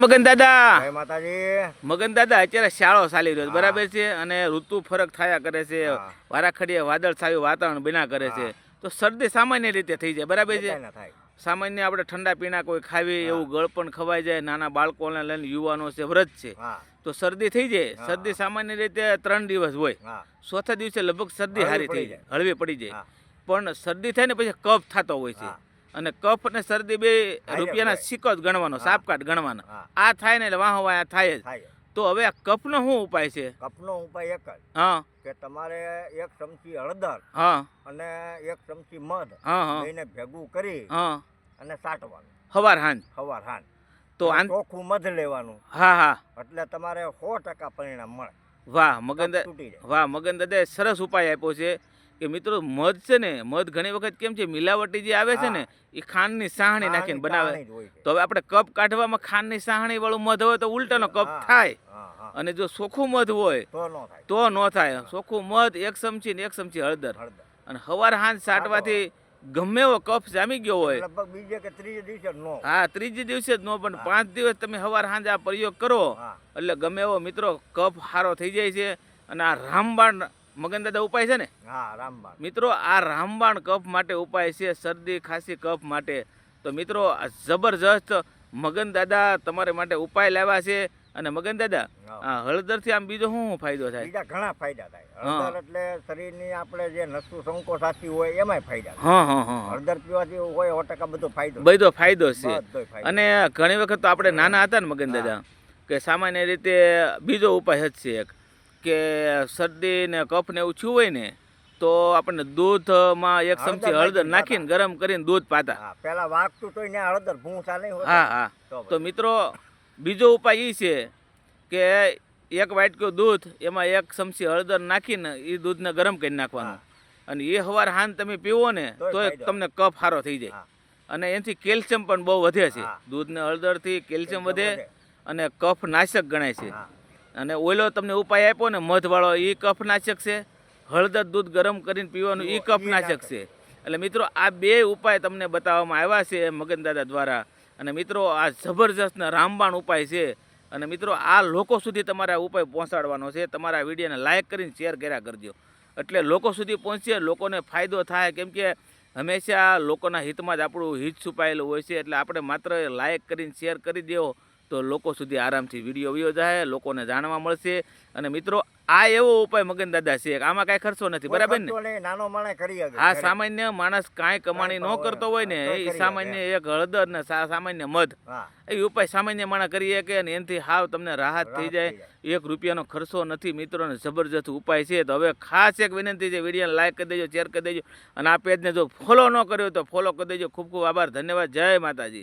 મગન દાદા. માતાજી. મગન દાદા અત્યારે શાળો ચાલી રહ્યો બરાબર છે? અને ઋતુ ફરક થયા કરે છે વારાખડીએ વાદળ છાયું વાતાવરણ બન્યા કરે છે. તો શરદી સામાન્ય રીતે થઈ જાય બરાબર છે? સામાન્ય આપણે ઠંડા પીણા કોઈ ખાવી. એવું ગળપણ ખવાઈ જાય નાના બાળકોને લઈને યુવાનો છે વ્રત છે. તો શરદી થઈ જાય શરદી સામાન્ય રીતે ત્રણ દિવસ હોય. ચોથા દિવસે લગભગ શરદી હારી થઈ જાય. હળવી પડી જાય. પણ શરદી થાય ને પછી કફ થતો હોય છે. અને કફ અને શરદી બે રૂપિયાના. સિક્કો જ ગણવાનો હા. સાપકાઠ ગણવાનો. આ થાય ને એટલે વાહ વાહ થાય જ. તો હવે આ કપનો શું ઉપાય છે? કપનો ઉપાય એક જ. હા. કે તમારે એક ચમચી હળદર હા. અને એક ચમચી મધ હા હા. એને ભેગું કરી હા. અને સાટવાનું. હવાર હાંજ. સવાર હાંજ. તો ચોખ્ખું મધ લેવાનું. હા હા. એટલે તમારે સો ટકા પરિણામ મળે. વાહ મગન વાહ મગન દાદા સરસ ઉપાય આપ્યો છે. કે મિત્રો મધ છે ને મધ ઘણી વખત કેમ છે મિલાવટી જે આવે છે ને એ ખાંડની સાહણી નાખીને બનાવે. તો હવે આપણે કપ કાઢવામાં ખાંડની સાહણી વાળું મધ હોય તો ઉલટાનો કપ થાય. અને જો ચોખ્ખું મધ હોય તો ન થાય. સોખું મધ એક ચમચી ને એક ચમચી હળદર. અને હવાર હાંજ સાટવાથી ગમે એવો કફ જામી ગયો હોય. બીજે કે ત્રીજે દિવસે નો. હા ત્રીજે દિવસે જ નો પણ પાંચ દિવસ તમે હવાર હાંજ આ પ્રયોગ કરો. એટલે ગમે એવો મિત્રો કફ સારો થઈ જાય છે. અને આ રામબાણ મગન દાદા ઉપાય છે ને? હા રામબાણ. મિત્રો આ રામબાણ કફ માટે ઉપાય છે શરદી ખાંસી કફ માટે. તો મિત્રો આ જબરજસ્ત મગન દાદા તમારે માટે ઉપાય લાવ્યા છે. અને મગન દાદા હળદર હળદરથી આમ બીજો શું ફાયદો થાય? બીજા ઘણા ફાયદા થાય. હળદર એટલે શરીરની આપણે જે નસુ સંકો સાચી હોય એમાંય ફાયદા હા હા હા. હળદર પીવાથી હોય સો ટકા બધો ફાયદો બધો ફાયદો છે. અને ઘણી વખત તો આપણે નાના હતા ને મગન દાદા કે સામાન્ય રીતે બીજો ઉપાય જ છે એક. કે શરદી ને કફ ને એવું થયું હોય ને તો આપણને દૂધમાં એક ચમચી હળદર નાખીને ગરમ કરીને દૂધ પાતા. પેલા વાગતું ને હળદર ભૂંસા નહીં હા હા. તો તો મિત્રો બીજો ઉપાય એ છે કે એક વાટક્યો દૂધ એમાં એક ચમચી હળદર નાખીને એ દૂધને ગરમ કરી નાખવાનું. અને એ હવાર હાન તમે પીવો ને તો તમને કફ સારો થઈ જાય. અને એનાથી કેલ્શિયમ પણ બહુ વધે છે. દૂધને હળદરથી કેલ્શિયમ વધે. અને કફ નાશક ગણાય છે. અને ઓઈલો તમને ઉપાય આપ્યો ને મધવાળો એ કફનાશક છે હળદર દૂધ ગરમ કરીને પીવાનું એ પીવો, કફ ઈ નાશક નાશક. છે. એટલે મિત્રો આ બે ઉપાય તમને બતાવવામાં આવ્યા છે મગન દાદા દ્વારા. અને મિત્રો આ જબરજસ્ત રામબાણ ઉપાય છે. અને મિત્રો આ લોકો સુધી તમારે ઉપાય પહોંચાડવાનો છે. તમારા વિડીયોને લાઇક કરીને શેર કર્યા કરજો. એટલે લોકો સુધી પહોંચીએ લોકોને ફાયદો થાય. કેમ કે હંમેશા લોકોના હિતમાં જ આપણું હિત છુપાયેલું હોય છે. એટલે આપણે માત્ર લાઇક કરીને શેર કરી દેવો. તો લોકો સુધી આરામથી વીડિયો વિયો જાય લોકોને જાણવા મળશે. અને મિત્રો આ એવો ઉપાય મગન દાદા છે. આમાં કાંઈ ખર્ચો નથી બરાબર ને? નાનો માણસ કરી આ સામાન્ય માણસ કાંઈ કમાણી ન કરતો હોય ને એ સામાન્ય એક હળદર ને સામાન્ય મધ. એ ઉપાય સામાન્ય માણસ કરી શકે અને એનાથી હાવ તમને રાહત થઈ જાય. એક રૂપિયાનો ખર્ચો નથી મિત્રોને જબરજસ્ત ઉપાય છે. તો હવે ખાસ એક વિનંતી છે વિડીયોને લાઈક કરી દેજો શેર કરી દેજો. અને આ પેજને જો ફોલો ન કર્યો તો ફોલો કરી દેજો. ખૂબ ખૂબ આભાર ધન્યવાદ. જય માતાજી.